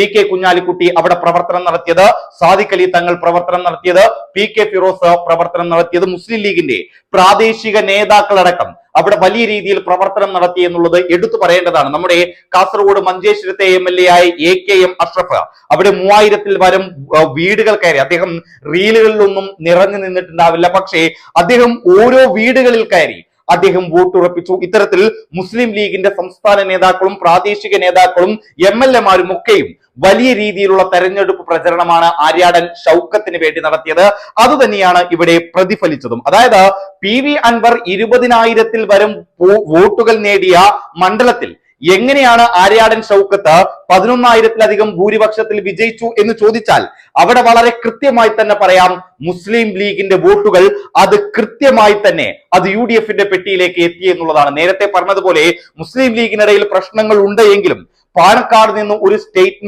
P K Kunhalikutty അവിടെ പ്രവർത്തനം നടത്തിയത്. സാദിഖ് അലി തങ്ങൾ പ്രവർത്തനം നടത്തിയത്. പി കെ ഫിറോസ് പ്രവർത്തനം നടത്തിയത് മുസ്ലിം ലീഗിന്റെ പ്രാദേശിക നേതാക്കളടക്കം. അവിടെ വലിയ രീതിയിൽ പ്രവർത്തനം നടത്തി എന്നുള്ളത് എടുത്തു പറയേണ്ടതാണ്. നമ്മുടെ കാസർഗോഡ് മഞ്ചേശ്വരത്തെ എം എൽ എ ആയ എ കെ എം അഷ്റഫ് അവിടെ മൂവായിരത്തിൽ വരും വീടുകൾ കയറി. അദ്ദേഹം റീലുകളിലൊന്നും നിറഞ്ഞു നിന്നിട്ടുണ്ടാവില്ല. പക്ഷേ അദ്ദേഹം ഓരോ വീടുകളിൽ കയറി അദ്ദേഹം വോട്ടുറപ്പിച്ചു. ഇത്തരത്തിൽ മുസ്ലിം ലീഗിന്റെ സംസ്ഥാന നേതാക്കളും പ്രാദേശിക നേതാക്കളും എം എൽ എമാരും ഒക്കെയും വലിയ രീതിയിലുള്ള തെരഞ്ഞെടുപ്പ് പ്രചരണമാണ് ആര്യാടൻ ഷൗക്കത്തിന് വേണ്ടി നടത്തിയത്. അതുതന്നെയാണ് ഇവിടെ പ്രതിഫലിച്ചതും. അതായത് പി വി അൻവർ ഇരുപതിനായിരത്തിൽ വരും വോട്ടുകൾ നേടിയ മണ്ഡലത്തിൽ എങ്ങനെയാണ് ആര്യാടൻ ഷൗക്കത്ത് പതിനൊന്നായിരത്തിലധികം ഭൂരിപക്ഷത്തിൽ വിജയിച്ചു എന്ന് ചോദിച്ചാൽ അവിടെ വളരെ കൃത്യമായി തന്നെ പറയാം മുസ്ലിം ലീഗിന്റെ വോട്ടുകൾ അത് കൃത്യമായി തന്നെ അത് യു ഡി എഫിന്റെ പെട്ടിയിലേക്ക് എത്തി എന്നുള്ളതാണ്. നേരത്തെ പറഞ്ഞതുപോലെ മുസ്ലിം ലീഗിനിടയിൽ പ്രശ്നങ്ങൾ ഉണ്ട് എങ്കിലും പാണക്കാട് നിന്ന് ഒരു സ്റ്റേറ്റ്മെന്റ്